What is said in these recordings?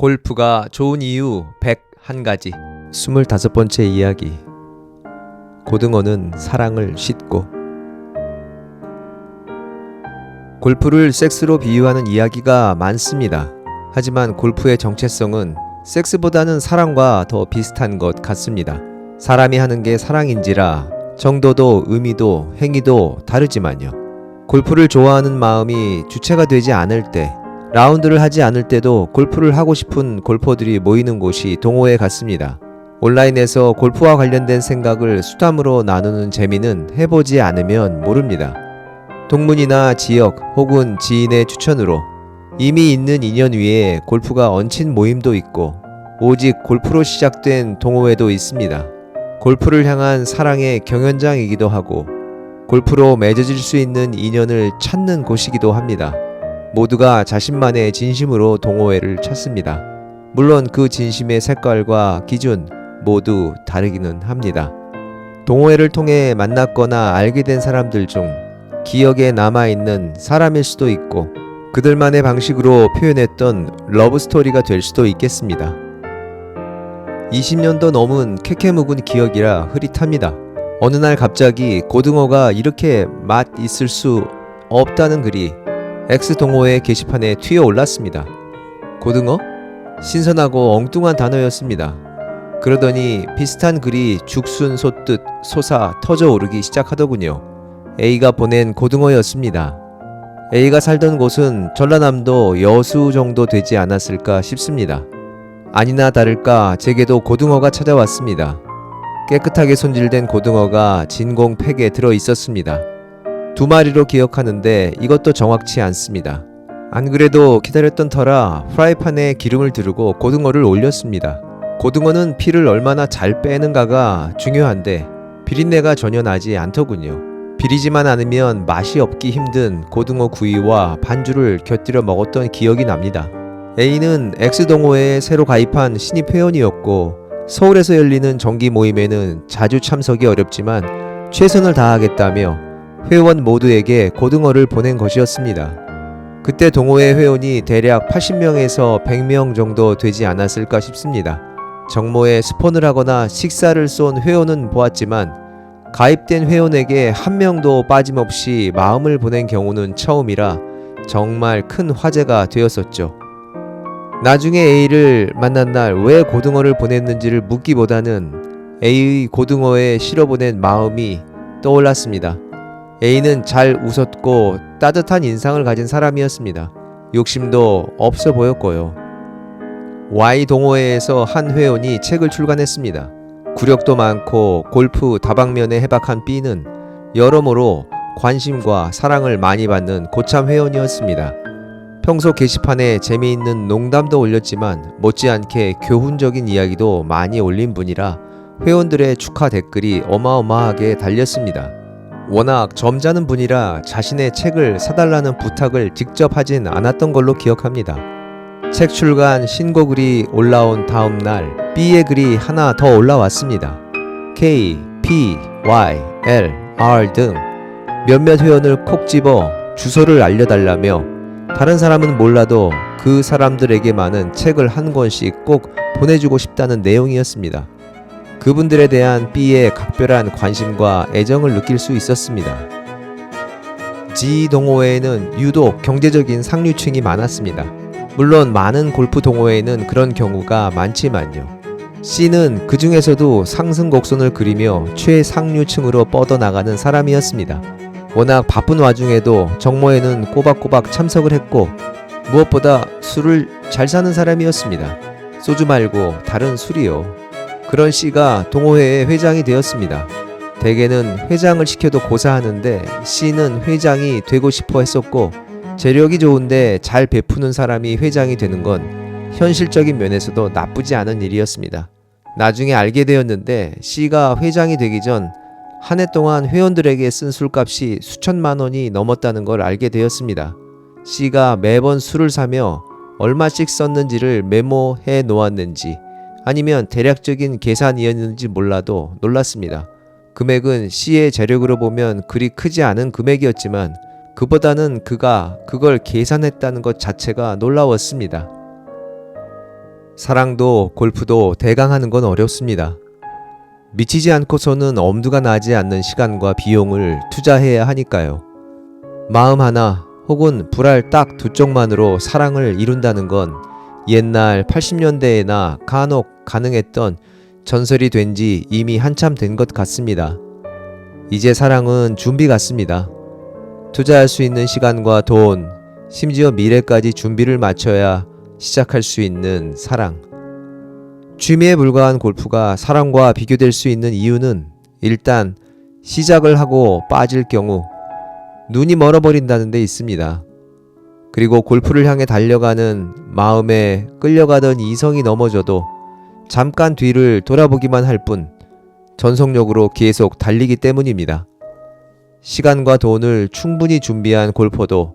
골프가 좋은 이유 101가지 25번째 이야기 고등어는 사랑을 싣고 골프를 섹스로 비유하는 이야기가 많습니다. 하지만 골프의 정체성은 섹스보다는 사랑과 더 비슷한 것 같습니다. 사람이 하는 게 사랑인지라 정도도 의미도 행위도 다르지만요. 골프를 좋아하는 마음이 주체가 되지 않을 때 라운드를 하지 않을 때도 골프를 하고 싶은 골퍼들이 모이는 곳이 동호회 같습니다. 온라인에서 골프와 관련된 생각을 수담으로 나누는 재미는 해보지 않으면 모릅니다. 동문이나 지역 혹은 지인의 추천으로 이미 있는 인연 위에 골프가 얹힌 모임도 있고 오직 골프로 시작된 동호회도 있습니다. 골프를 향한 사랑의 경연장이기도 하고 골프로 맺어질 수 있는 인연을 찾는 곳이기도 합니다. 모두가 자신만의 진심으로 동호회를 찾습니다. 물론 그 진심의 색깔과 기준 모두 다르기는 합니다. 동호회를 통해 만났거나 알게 된 사람들 중 기억에 남아있는 사람일 수도 있고 그들만의 방식으로 표현했던 러브스토리가 될 수도 있겠습니다. 20년도 넘은 캐캐 묵은 기억이라 흐릿합니다. 어느 날 갑자기 고등어가 이렇게 맛 있을 수 없다는 글이 X 동호회 게시판에 튀어 올랐습니다. 고등어? 신선하고 엉뚱한 단어였습니다. 그러더니 비슷한 글이 죽순 솟듯 솟아 터져 오르기 시작하더군요. A가 보낸 고등어였습니다. A가 살던 곳은 전라남도 여수 정도 되지 않았을까 싶습니다. 아니나 다를까 제게도 고등어가 찾아왔습니다. 깨끗하게 손질된 고등어가 진공 팩에 들어 있었습니다. 두 마리로 기억하는데 이것도 정확치 않습니다. 안 그래도 기다렸던 터라 프라이팬에 기름을 두르고 고등어를 올렸습니다. 고등어는 피를 얼마나 잘 빼는가가 중요한데 비린내가 전혀 나지 않더군요. 비리지만 않으면 맛이 없기 힘든 고등어 구이와 반주를 곁들여 먹었던 기억이 납니다. A는 X동호회에 새로 가입한 신입 회원이었고 서울에서 열리는 정기 모임에는 자주 참석이 어렵지만 최선을 다하겠다며 회원 모두에게 고등어를 보낸 것이었습니다. 그때 동호회 회원이 대략 80명에서 100명 정도 되지 않았을까 싶습니다. 정모에 스폰을 하거나 식사를 쏜 회원은 보았지만 가입된 회원에게 한 명도 빠짐없이 마음을 보낸 경우는 처음이라 정말 큰 화제가 되었었죠. 나중에 A를 만난 날 왜 고등어를 보냈는지를 묻기보다는 A의 고등어에 실어보낸 마음이 떠올랐습니다. A는 잘 웃었고 따뜻한 인상을 가진 사람이었습니다. 욕심도 없어 보였고요. Y 동호회에서 한 회원이 책을 출간했습니다. 구력도 많고 골프 다방면에 해박한 B는 여러모로 관심과 사랑을 많이 받는 고참 회원이었습니다. 평소 게시판에 재미있는 농담도 올렸지만 못지않게 교훈적인 이야기도 많이 올린 분이라 회원들의 축하 댓글이 어마어마하게 달렸습니다. 워낙 점잖은 분이라 자신의 책을 사달라는 부탁을 직접 하진 않았던 걸로 기억합니다. 책 출간 신고 글이 올라온 다음 날 B의 글이 하나 더 올라왔습니다. K, P, Y, L, R 등 몇몇 회원을 콕 집어 주소를 알려달라며 다른 사람은 몰라도 그 사람들에게만은 책을 한 권씩 꼭 보내주고 싶다는 내용이었습니다. 그분들에 대한 B의 각별한 관심과 애정을 느낄 수 있었습니다. G 동호회에는 유독 경제적인 상류층이 많았습니다. 물론 많은 골프 동호회에는 그런 경우가 많지만요. C는 그 중에서도 상승 곡선을 그리며 최상류층으로 뻗어나가는 사람이었습니다. 워낙 바쁜 와중에도 정모에는 꼬박꼬박 참석을 했고 무엇보다 술을 잘 사는 사람이었습니다. 소주 말고 다른 술이요. 그런 C가 동호회의 회장이 되었습니다. 대개는 회장을 시켜도 고사하는데 C는 회장이 되고 싶어 했었고 재력이 좋은데 잘 베푸는 사람이 회장이 되는 건 현실적인 면에서도 나쁘지 않은 일이었습니다. 나중에 알게 되었는데 C가 회장이 되기 전 한 해 동안 회원들에게 쓴 술값이 수천만 원이 넘었다는 걸 알게 되었습니다. C가 매번 술을 사며 얼마씩 썼는지를 메모해 놓았는지 아니면 대략적인 계산이었는지 몰라도 놀랐습니다. 금액은 C의 재력으로 보면 그리 크지 않은 금액이었지만 그보다는 그가 그걸 계산했다는 것 자체가 놀라웠습니다. 사랑도 골프도 대강 하는 건 어렵습니다. 미치지 않고서는 엄두가 나지 않는 시간과 비용을 투자해야 하니까요. 마음 하나 혹은 불알 딱 두 쪽만으로 사랑을 이룬다는 건 옛날 80년대에나 간혹 가능했던 전설이 된 지 이미 한참 된 것 같습니다. 이제 사랑은 준비 같습니다. 투자할 수 있는 시간과 돈, 심지어 미래까지 준비를 마쳐야 시작할 수 있는 사랑. 취미에 불과한 골프가 사랑과 비교될 수 있는 이유는 일단 시작을 하고 빠질 경우 눈이 멀어버린다는 데 있습니다. 그리고 골프를 향해 달려가는 마음에 끌려가던 이성이 넘어져도 잠깐 뒤를 돌아보기만 할 뿐 전속력으로 계속 달리기 때문입니다. 시간과 돈을 충분히 준비한 골퍼도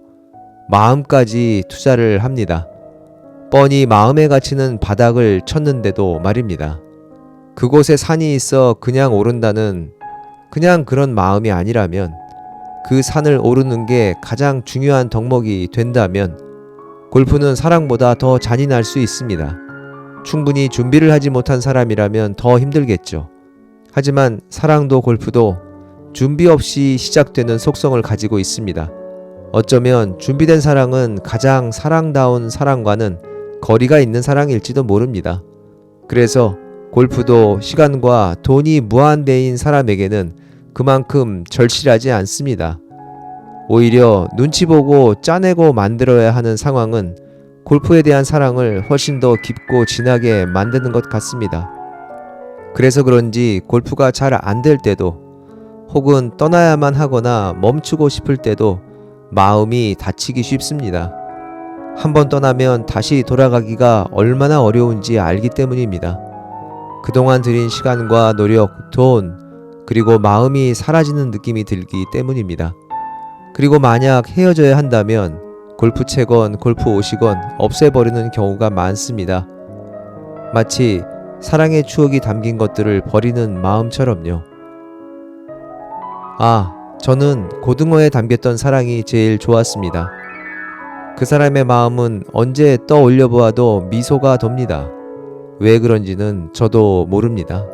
마음까지 투자를 합니다. 뻔히 마음의 가치는 바닥을 쳤는데도 말입니다. 그곳에 산이 있어 그냥 오른다는 그냥 그런 마음이 아니라면 그 산을 오르는 게 가장 중요한 덕목이 된다면 골프는 사랑보다 더 잔인할 수 있습니다. 충분히 준비를 하지 못한 사람이라면 더 힘들겠죠. 하지만 사랑도 골프도 준비 없이 시작되는 속성을 가지고 있습니다. 어쩌면 준비된 사랑은 가장 사랑다운 사랑과는 거리가 있는 사랑일지도 모릅니다. 그래서 골프도 시간과 돈이 무한대인 사람에게는 그만큼 절실하지 않습니다. 오히려 눈치 보고 짜내고 만들어야 하는 상황은 골프에 대한 사랑을 훨씬 더 깊고 진하게 만드는 것 같습니다. 그래서 그런지 골프가 잘 안 될 때도 혹은 떠나야만 하거나 멈추고 싶을 때도 마음이 다치기 쉽습니다. 한번 떠나면 다시 돌아가기가 얼마나 어려운지 알기 때문입니다. 그동안 들인 시간과 노력, 돈, 그리고 마음이 사라지는 느낌이 들기 때문입니다. 그리고 만약 헤어져야 한다면 골프 채건 골프 옷이건 없애버리는 경우가 많습니다. 마치 사랑의 추억이 담긴 것들을 버리는 마음처럼요. 아, 저는 고등어에 담겼던 사랑이 제일 좋았습니다. 그 사람의 마음은 언제 떠올려 보아도 미소가 돕니다. 왜 그런지는 저도 모릅니다.